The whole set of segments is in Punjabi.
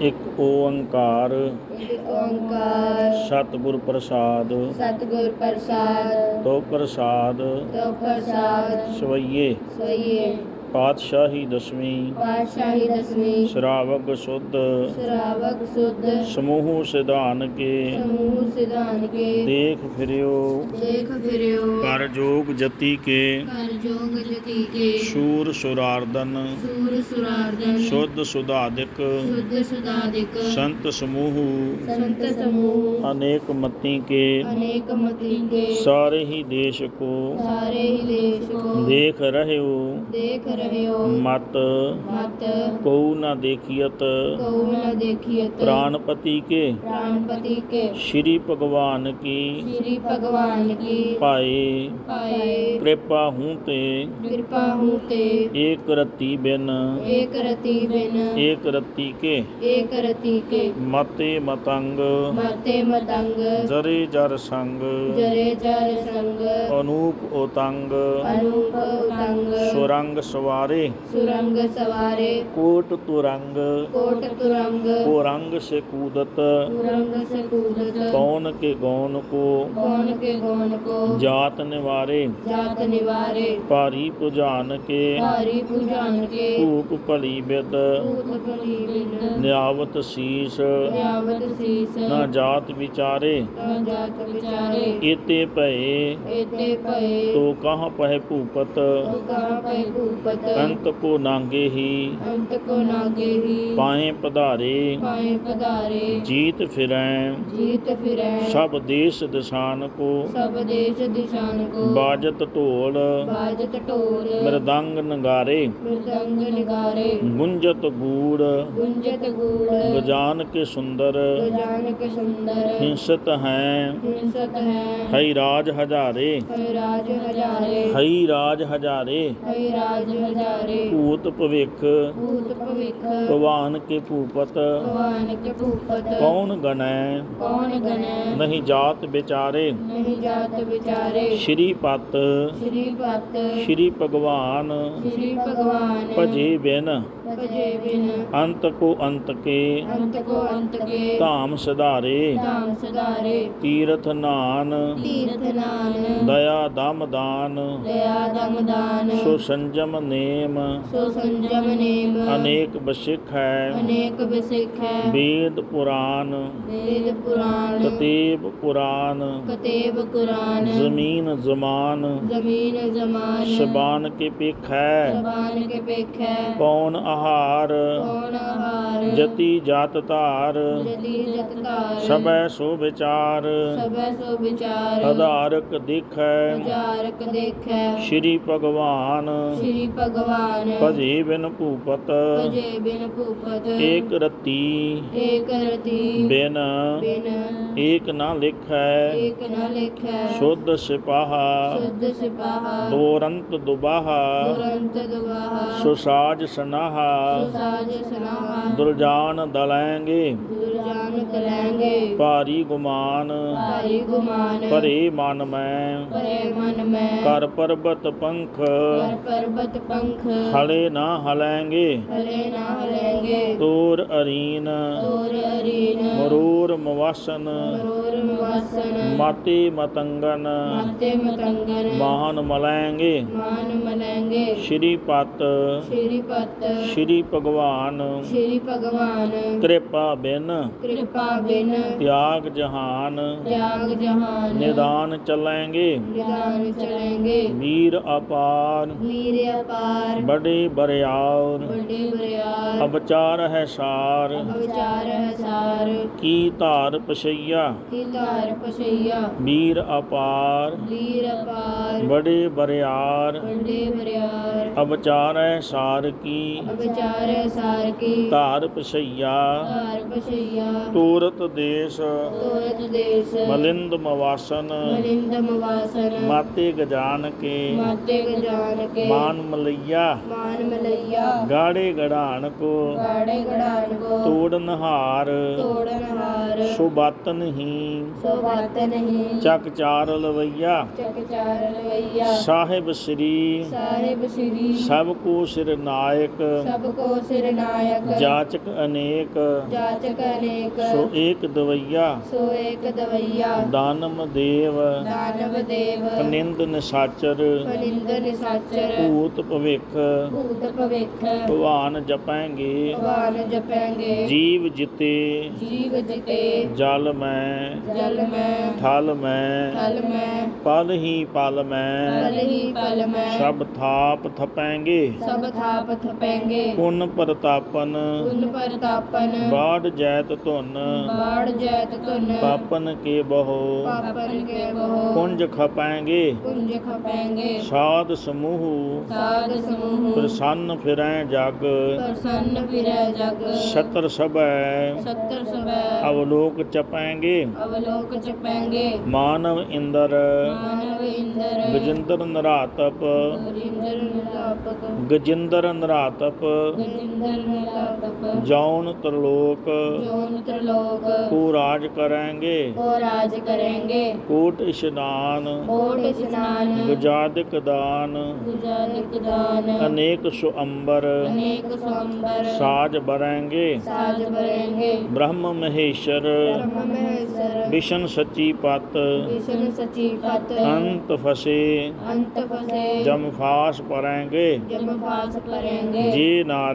ਇੱਕ ਓੰਕਾਰ। ਇੱਕ ਓੰਕਾਰ। ਸਤਿਗੁਰ ਪ੍ਰਸਾਦ। ਸਤਿਗੁਰ ਪ੍ਰਸਾਦ। ਤੋ ਪ੍ਰਸਾਦ। ਤੋ ਪ੍ਰਸਾਦ। ਸਵਈਏ। ਸਈਏ ਪਾਤਸ਼ਾਹੀ ਦਸਵੀਂ। ਪਾਤਸ਼ਾਹੀ ਦਸਵੀਂ। ਸ਼ਰਾਵਗ ਸੁਧ। ਸ਼ਰਾਵਕ ਸੁਧ। ਸਮੂਹ ਸਿਧਾਨ ਕੇ। ਸਮੂਹ ਸਿਧਾਨ ਕੇ। ਦੇਖ ਫਿਰਿਓ। ਦੇਖ ਫਿਰਿਓ। ਕਰ ਜੋਗ ਜਤੀ ਕੇ। ਕਰ ਜੋਗ ਜਤੀ ਕੇ। ਸ਼ੂਰ ਸੁਰਾਰਦਨ। ਸੂਰ ਸੁਰਾਰਦਨ। ਸ਼ੁੱਧ ਸੁਧਾਦਿਕ। ਸੁਧ ਸੁਦਾਦਿਕ ਸੰਤ ਸਮੂਹ। ਸੰਤ ਸਮੂਹ। ਅਨੇਕ ਮਤੀ ਕੇ। ਅਨੇਕ ਮਤੀ ਕੇ। ਸਾਰੇ ਹੀ ਦੇਸ਼ ਕੋ। ਸਾਰੇ ਹੀ ਦੇਸ਼ ਕੋ। ਦੇਖ ਰਹਿਓ ਦੇਖ ਰਹਿਓ ਮਤ ਮਤ ਕੋ ਨ ਦੇਖੀਅਤ। ਕਉ ਨ ਦੇਖੀਅਤ। ਪ੍ਰਾਨਪਤੀ ਕੇ। ਪ੍ਰਾਨਪਤੀ ਕੇ। ਸ਼੍ਰੀ ਭਗਵਾਨ ਕੀ। ਸ੍ਰੀ ਭਗਵਾਨ ਕੀ। ਭਾਏ ਪਾਏ। ਕਿਰਪਾ ਹੂੰ ਤੇ। ਕਿਰਪਾ ਹੂ ਤੇ। ਏਕ ਰਤੀ ਬਿਨ। ਏਕ ਰਤੀ ਬਿਨ। ਏਕ ਰਤੀ ਕੇ। ਏਕ ਰਤੀ ਕੇ। ਮਤੇ ਮਤੰਗ। ਮਤੇ ਮਤੰਗ। ਜਰੇ ਜਰ ਸੰਗ। ਜਰੇ ਜਰ ਸੰਗ। ਅਨੂਪ ਓਤੰਗ ਅਨੂਪ ਉਤੰਗ ਸੁਰੰਗ ਸਵਾਰੇ। ਸੁਰੰਗ ਸਵਾਰੇ। ਕੋਟ ਤੁਰੰਗ। ਕੋਟ ਤੁਰੰਗ। ਕੋ ਰੰਗ ਸੇ ਕੂਦਤ। ਤੁਰੰਗ ਸਕੂਦਤ ਕੌਣ ਕੇ ਗੌਨ ਕੋ। ਕੌਣ ਕੇ ਗੌਨ ਕੋ। ਜਾਤ ਨਿਵਾਰੇ। ਜਾਤ ਨਿਵਾਰੇ। ਭਾਰੀ ਪੁਜਾਨ ਕੇ। ਭਾਰੀ ਪੂਜਾਨ ਕੇ। ਧੂਪ ਭਲੀ ਬਿਦ। ਭੂਤ ਭਲੀ ਬਿਨ ਨਿਆਵਤ ਸੀਸ। ਨਿਆਵਤ ਸੀਸ। ਨਾ ਜਾਤ ਵਿਚਾਰੇ। ਨਾ ਜਾਤ ਵਿਚਾਰੇ। ਏਤੇ ਭਏ। ਏਤੇ ਭਏ। ਤੋ ਕਹਾਂ ਪਹਿ ਭੂਪਤ। ਤੋ ਕਹਾਂ ਪੈ ਭੂਪਤ। ਅੰਤ ਕੋ ਨਾਂਗੇ ਹੀ। ਅੰਤ ਕੋ ਨਾਗੇ ਹੀ। ਪਾਏ ਪਧਾਰੇ। ਪਾਏ ਪਧਾਰੇ। ਜੀਤ ਫਿਰੈ। ਜੀਤ ਫਿਰੈ। ਸਭ ਦੇਸ਼ ਦਿਸ਼ਾਨ ਕੋ। ਸਭ ਦੇਸ਼ ਦਿਸ਼ਾਨ ਕੋ। ਬਾਜਤ ਢੋਲ। ਬਾਜਤ ਢੋਲ। ਮਰਦੰਗ ਨਗਾਰੇ। ਮ੍ਰਿਦੰਗ ਨਿਗਾਰੇ। ਗੁੰਜਤ ਗੂੜ। ਗੁੰਜਤ ਗੂੜ। ਗਜਾਨ ਕੇ ਸੁੰਦਰ। ਗਜਾਨ ਕੇ ਸੁੰਦਰ। ਹਿੰਸਤ ਹੈ। ਹਿੰਸਤ ਹੈ। ਹਈ ਰਾਜ ਹਜ਼ਾਰੇ। ਹੈ ਰਾਜ ਹਜ਼ਾਰੇ। ਹਈ ਰਾਜ ਹਜ਼ਾਰੇ। ਰਾਜ ਹਜ਼ਾਰੇ। ਭੂਤ ਭਵਿਖ। ਭੂਤ ਭਵਿਖ। ਭਗਵਾਨ ਕੇ ਭੂਪਤ। ਭਗਵਾਨ ਕੇ ਭੂਪਤ। ਕੌਣ ਗਣੈ? ਕੌਣ ਗਣੈ? ਨਹੀਂ ਜਾਤ ਵਿਚਾਰੇ। ਨਹੀਂ ਜਾਤ ਵਿਚਾਰੇ। ਸ਼੍ਰੀ ਪਤ। ਸ਼੍ਰੀ ਪਤ। ਸ਼੍ਰੀ ਭਗਵਾਨ। ਸ਼੍ਰੀ ਭਗਵਾਨ। ਭਜੇ ਬਿਨ। ਭਜੇ ਬਿਨ। ਅੰਤ ਕੋ ਅੰਤ ਕੇ। ਅੰਤ ਕੋ ਅੰਤ ਕੇ। ਧਾਮ ਸਧਾਰੇ। ਧਾਮ ਸਦਾਰੇ ਤੀਰਥ ਨਾਨ। ਤੀਰਥ ਨਾਨ। ਦਇਆ ਦਮ ਦਾਨ ਦਇਆ ਦਮ ਦਾਨ ਸੋ ਸੰਜਮ ਨੇਮ। ਸੋ ਸੰਜਮ ਨੇਮ। ਅਨੇਕ ਬਸਿਖ। ਹੈ ਅਨੇਕ ਬਿਸਿਖ। ਹੈ ਵੇਦ ਪੁਰਾਨ। ਵੇਦ ਪੁਰਾਣ ਕਤੇਬ ਪੁਰਾਨ ਕਤੇਬ ਕੁਰਾਨ। ਜ਼ਮੀਨ ਜ਼ਮਾਨ। ਜ਼ਮੀਨ ਜ਼ਮਾਨ। ਸ਼ਬਾਨ ਕੇ ਪਿਖ। ਹੈ ਜ਼ਬਾਨ ਕੇ ਪੇਖੈ। ਪੌਣ ਆਹਾਰ। ਕੌਣ ਆਹਾਰ। ਜਤੀ ਜਾਤ ਧਾਰ। ਜਤੀ ਜਤ ਧਾਰ। ਸਭੈ ਸੋ ਵਿਚਾਰ। ਸਭੈ ਸੋ ਵਿਚਾਰ। ਆਧਾਰਕ ਦੇਖੈ ਵਿਚਾਰਕ ਦੇਖੈ। ਸ਼੍ਰੀ ਭਗਵਾਨ। ਸ਼੍ਰੀ ਭਗਵਾਨ। ਭਜੇ ਬਿਨ ਭੂਪਤ। ਭਜੇ ਬਿਨ ਭੂਪਤ। ਏਕ ਰਤੀ। ਏਕ ਰਤੀ। ਬਿਨ। ਬਿਨ। ਏਕ ਨਾ ਲਿਖੈ। ਏਕ ਨ ਲਿਖੈ। ਸ਼ੁੱਧ ਸਿਪਾਹਾ। ਸੁਧ ਸਿਪਾਹਾ। ਦੋਰੰਤ ਦੁਬਾਹਾ। ਤੁਰੰਤ ਦੁਆਹਾ ਸੁਸਾਜ ਸਨਾਹਾ। ਸੁਸਾਜ ਸਨਾਹਾ। ਦੁਰਜਾਨ ਦਲੈਂਗੇ। ਦੁਰਜਾਨ ਤਲੈਂਗੇ ਭਾਰੀ ਗੁਮਾਨ। ਭਾਰੀ ਗੁਮਾਨ। ਭਰੇ ਮਨ ਮੈਂ। ਪਰੇ ਮਨ ਮੈਂ। ਕਰ ਪਰਬਤ ਪੰਖ। ਕਰ ਪਰਬਤ ਪੰਖ। ਹਲੇ ਨਾ ਹਲੈਂਗੇ। ਹਲੇ ਨਾ ਹਲੇਂਗੇ। ਤੋਰ ਅਰੀਨ। ਤੋਰ ਅਰੀਨ। ਮਰੂਰ ਮਵਾਸਨ। ਮਰੋਰ ਮਵਾਸਨ। ਮਾਤੇ ਮਤੰਗਨ। ਮਾਤੇ ਮਤੰਗਨ। ਮਾਨ ਮਲੈਂਗੇ। ਮਾਨ ਮਲੈਂਗੇ। ਸ਼੍ਰੀ ਪਤ। ਸ਼੍ਰੀ ਪਤ। ਸ਼੍ਰੀ ਭਗਵਾਨ। ਸ਼੍ਰੀ ਭਗਵਾਨ। ਕਿਰਪਾ ਬਿਨ। ਕਿਰਪਾ ਬਿਨ। ਤਿਆਗ ਜਹਾਨ। ਤਿਆਗ ਜਹਾਨ। ਨਿਦਾਨ ਚਲੈਂਗੇ। ਬੜੇ ਅਵਚਾਰ ਹੈ ਬੜੇ ਅਵਚਾਰ ਹੈ ਸਾਰ। ਕੀ ਵਿਚਾਰ ਹਸਾਰ ਕੀ ਧਾਰ ਪਛਈਆ? ਧਾਰ ਪਸਈਆ ਤੂਰਤ ਦੇਸ। ਮਲਿੰਦ ਮਵਾਸਨ ਵਾਸਨ ਮਾਤੇ ਗਜਾਨ ਕੇ। ਮਾਤੇ ਗਜਾਨ ਕੇ। ਮਾਨ ਮਲਈਆ। ਮਾਨ ਮਲਈਆ। ਗਾੜੇ ਗੜਾਣ ਕੋ। ਗਾੜੇ ਗੜਾਨ ਕੋ। ਤੋੜਨ ਹਾਰ। ਤੋੜਨ ਹਾਰ। ਸੁਬਤਨ ਹੀ। ਸੋ ਬਾਤ ਨਹੀਂ ਚੱਕ ਚਾਰ ਲਵਈਆ। ਚੱਕ ਚਾਰ ਲਵਈਆ। ਸਾਹਿਬ ਸ੍ਰੀ। ਸਾਹਿਬ ਸ੍ਰੀ। ਸਭ ਕੋ ਸਿਰ ਨਾਇਕ। ਸਭ ਕੋ ਸਿਰ ਨਾਇਕ। ਜਾਚਕ ਅਨੇਕ। ਜਾਚਕ ਅਨੇਕ। ਸੋ ਏਕ ਦਵਈਆ। ਸੋ ਏਕ ਦਵਈਆ। ਦਾਨਮ ਦੇਵ। ਦਾਨਵ ਦੇਵ ਨਿੰਦ ਨਿਸਾਚਰ। ਫਲਿੰਦ ਨਿਸਾਚਰ। ਭੂਤ ਭਵਿਖ। ਭੂਤ ਭਵਿਖ। ਭਗਵਾਨ ਜਪਾਂਗੇ। ਭਗਵਾਨ ਜਪਾਂਗੇ। ਜੀਵ ਜਿਤੇ। ਜੀਵ ਜਿਤੇ। ਜਲ ਮੈਂ। ਜਲ ਮੈਂ। ਥਲ ਮੈਂ। ਥਲ ਮੈਂ। ਪਲ ਹੀ ਪਲ ਮੈਂ। ਪਲ ਹੀ ਪਲ ਮੈਂ। ਸਭ ਥਾਪ ਥਪੈਂਗੇ। ਸਭ ਥਾਪ ਥਪੈਂਗੇ। ਪੁੰਨ ਪ੍ਰਤਾਪਨ। ਉਨ ਪ੍ਰਤਾਪਨ। ਬਾੜ ਜੈਤ ਧੁਨ। ਬਾੜ ਜੈਤ ਧੁਨ। ਪਾਪਨ ਕੇ ਬਹੁ। ਪਾਪਨ ਕੇ ਬਹੁ। ਕੁੰਜ ਖਪਾਂਗੇ ਕੁੰਜ ਖਪੈਂਗੇ ਸਾਧ ਸਮੂਹ। ਸਾਧ ਸਮੂਹ। ਪ੍ਰਸੰਨ ਫਿਰੈ ਜਗ। ਪ੍ਰਸੰਨ ਫਿਰੈ ਜਗ। ਛਤਰ ਸਭੈ। ਸੱਤਰ ਸਵੈ ਅਵਲੋਕ ਚਪਾਂਗੇ। ਅਵਲੋਕ ਚਪੈਂਗੇ। ਮਾਨਵ ਇੰਦਰ। ਮਾਨਵ ਇੰਦਰ। ਗਜਿੰਦਰ ਨਰਾਤਪ। ਗਜਿੰਦਰ ਨਿਲਾਪਕ ਗਜਿੰਦਰ ਨਰਾਤਪ। ਗਜਿੰਦਰ ਨਿਲਾਪਕ ਜੌਨ ਤਰਲੋਕ। ਜੋਨ ਤਰਲੋਕ। ਕੋ ਰਾਜ ਕਰਾਂਗੇ। ਕੋ ਰਾਜ ਕरेंगे ਕੋਟ ਇਸ਼ਨਾਨ। ਕੋਟ ਇਸਨਾਨ ਗਜਾਦਿਕ ਦਾਨ। ਗੁਜਾਰਿਕ ਦਾਨ। ਅਨੇਕ ਸੁਅੰਬਰ ਅਨੇਕ ਸੰਬਰ ਸਾਜ ਬਰਾਂਗੇ। ਸਾਜ ਬਰੇਂਗੇ। ਬ੍ਰਹਮ ਮਹੇਸ਼ਰ। ਬ੍ਰਹਮ ਮਹੇਸ਼ਰ। ਵਿਸ਼ਨ ਸੱਚੀ ਪਤ। ਵਿਸ਼ਨ ਸਚੀ ਪਤ। ਅੰਤ ਫਸੇ। ਅੰਤ ਫਸੇ। ਜਮ ਫਾਸ ਪਰਾਂਗੇ ਜਮ ਫਾਸ ਕरेंगे ਜੇ ਨਰ।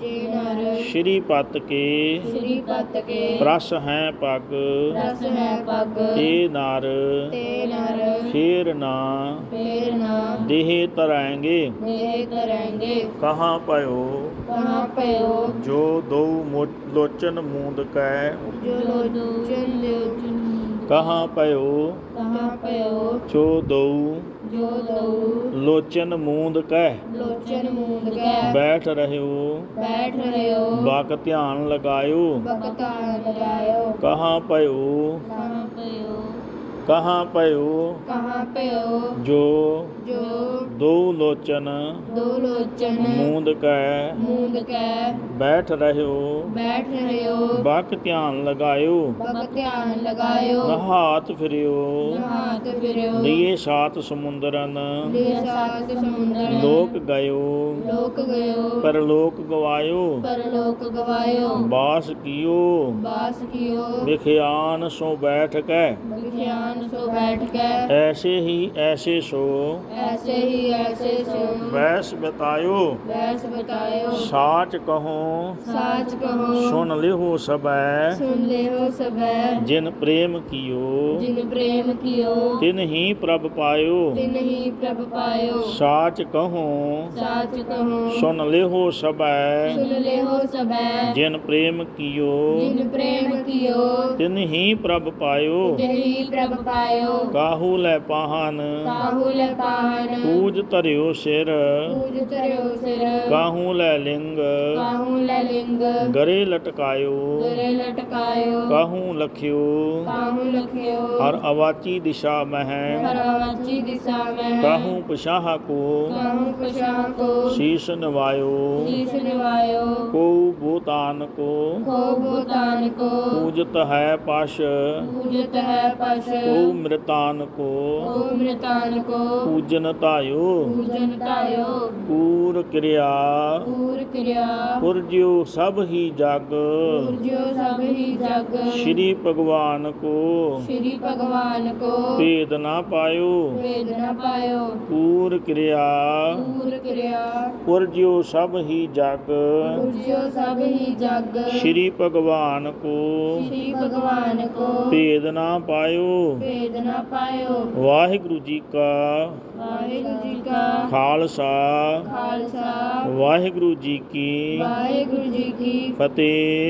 ਜੇ ਨਰ। ਸ਼੍ਰੀ ਪਤ ਕੇ। ਸ਼੍ਰੀ ਪਤ ਕੇ। ਪ੍ਰਸ ਹੈ ਪਗ। ਰਸ ਹੈ ਪਗ। ਤੇ ਨਰ। ਤੇ ਨਰ। ਫੇਰ ਨਾ ਫੇਰ ਨਾ ਦੇਹ ਤਰਾਂਗੇ ਦੇਹ ਕरेंगे ਕਹਾਂ ਪਇਓ ਕਹਾਂ ਪਇਓ ਜੋ ਦੋ ਲੋਚਨ ਮੂੰਦ ਕੈ। ਜੋ ਲੋਚਨ ਲੋਚਨ ਕਹਾਂ ਪਇਓ ਕਹਾਂ ਪਇਓ ਜੋ ਦੋ ਜੋ ਦਉ ਲੋਚਨ ਮੂੰਦ ਕੈ। ਲੋਚਨ ਮੂੰਦ ਗੈ ਬੈਠ ਰਹਿਓ। ਬੈਠ ਰਹਿਓ। ਬਾਕ ਧਿਆਨ ਲਗਾਇਓ। ਬਕਤਾ ਲਗਾਇਓ। ਕਹਾਂ ਪਇਓ ਕਹਾਂ ਪਇਓ ਕਹਾਂ ਪਇਓ ਕਹਾਂ ਪਇਓ ਜੋ ਜੋ ਦੋ ਲੋਚਨ ਦੋ ਲੋਚਨ ਮੂੰਦ ਕੈ ਮੂੰਦ ਕੈ ਬੈਠ ਰਹਿਓ ਬੈਠ ਰਹਿਓ ਬਾਕ ਧਿਆਨ ਲਗਾਇਓ ਬਕ ਧਿਆਨ ਲਗਾਇਓ ਨਹਾਤ ਫਿਰਿਓ ਨਹਾਤ ਫਿਰਿਓ ਲੀਏ ਸਾਤ ਸਮੁੰਦਰਨ ਲੇ ਸਾਤ ਸਮੁੰਦਰ ਲੋਕ ਗਇਓ ਲੋਕ ਗਇਓ ਪਰਲੋਕ ਗਵਾਇਓ ਪਰਲੋਕ ਗਵਾਇਓ ਬਾਸ ਕੀਓ ਬਾਸ ਕੀਓ ਵਿਖਿਆਨ ਸੋ ਬੈਠ ਕੈ ਵਿਖਿਆਨ ਸੋ ਬੈਠ ਕੇ ਐਸੇ ਹੀ ਐਸੇ ਸੋ ਐਸੇ ਹੀ ਐਸੇ ਸੋ। ਬੈਸ ਬਤਾਇਓ। ਬੈਸ ਬਤਾਇਓ। ਸਾਚ ਕਹੋ। ਸਾਚ ਕਹੋ। ਸੁਨ ਲਿਹੋ ਸਬੈ ਸੁਨ ਲਿਓ ਸਬੈ ਜਿਨ ਪ੍ਰੇਮ ਕੀਓ। ਜਿਨ ਪ੍ਰੇਮ ਕੀਓ। ਤਿਨ ਹੀ ਪ੍ਰਭ ਪਾਇਓ। ਤਿਨ ਹੀ ਪ੍ਰਭ ਪਾਇਓ। ਸਾਚ ਕਹੋ। ਸਾਚ ਕਹੋ। ਸੁਨ ਲਿਹੋ ਸਬੈ ਸੁਨ ਲਿਓ ਸਬੈ ਜਿਨ ਪ੍ਰੇਮ ਕੀਓ। ਜਿਨ ਪ੍ਰੇਮ ਕੀਓ। ਤਿਨ ਹੀ ਪ੍ਰਭ ਪਾਇਓ। ਤਿਨ ਹੀ ਪ੍ਰਭ ਪਾਇਓ। ਕਾਹੂ ਲੈ ਪਾਹਨ। ਕਾਹੂ ਲੈ ਪਾਹਨ ਪੂਜ ਧਰਿਓ ਸਿਰ। ਪੂਜ ਧਰਿਓ ਸਿਰ। ਕਾਹੂ ਲੈ ਲਿੰਗ। ਕਾਹੂ ਲੈ ਲਿੰਗ। ਗਰੇ ਲਟਕਾਇਓ। ਗਰੇ ਲਟਕਾਇਓ। ਕਾਹੂ ਲਖਿਓ। ਕਾਹੂ ਲਖਿਓ। ਹਰ ਅਵਾਚੀ ਦਿਸ਼ਾ ਮਹਿ। ਹਰਵਾਚੀ ਦਿਸ਼ਾ ਮੈਂ ਕਾਹੂ ਪਛਾਹ ਕੋ। ਕਾਹੂ ਪਛਾਹ ਕੋ। ਸ਼ੀਸ਼ ਨਵਾਇਓ। ਸ਼ੀਸ਼ ਨਿਵਾਇਓ। ਕੋ ਬੋਤਾਨ ਕੋ ਕੋ ਭੂਤਾਨ ਕੋ ਪੂਜਤ ਹੈ ਪਸ਼। ਪੂਜਤ ਹੈ ਪਸ਼। ਕੋ ਮ੍ਰਿਤਾਨ ਕੋ ਕੋ ਮ੍ਰਿਤਾਨ ਕੋ ਪੂਜਨ ਧਾਇਓ। ਪੂਜਨ ਧਾਇਓ। ਪੂਰ ਕਿਰਿਆ। ਪੂਰ ਕਿਰਿਆ। ਪੁਰਜਿਓ ਸਭ ਹੀ ਜਗ। ਪੂਜਿਓ ਸਭ ਹੀ ਜਗ। ਸ਼੍ਰੀ ਭਗਵਾਨ ਕੋ। ਸ਼੍ਰੀ ਭਗਵਾਨ ਕੋ। ਭੇਦ ਨਾ ਪਾਇਓ। ਵੇਦ ਨਾ ਪਾਇਓ। ਪੂਰ ਕਿਰਿਆ। ਪੂਰ ਕਿਰਿਆ। ਪੁਰਜਿਓ ਸਭ ਹੀ ਜਗ। ਪੂਜਿਓ ਸਭ ਹੀ ਜਗ। ਸ਼੍ਰੀ ਭਗਵਾਨ ਕੋ। ਸ਼੍ਰੀ ਭਗਵਾਨ ਕੋ। ਭੇਦ ਨਾ ਪਾਇਓ। ਵੇਦ ਨਾ ਪਾਇਓ। ਵਾਹਿਗੁਰੂ ਜੀ ਕਾ। ਵਾਹਿਗੁਰੂ ਜੀ ਕਾ ਖਾਲਸਾ। ਖਾਲਸਾ। ਵਾਹਿਗੁਰੂ ਜੀ ਕੀ ਵਾਹਿਗੁਰੂ ਜੀ ਕੀ ਫਤਿਹ।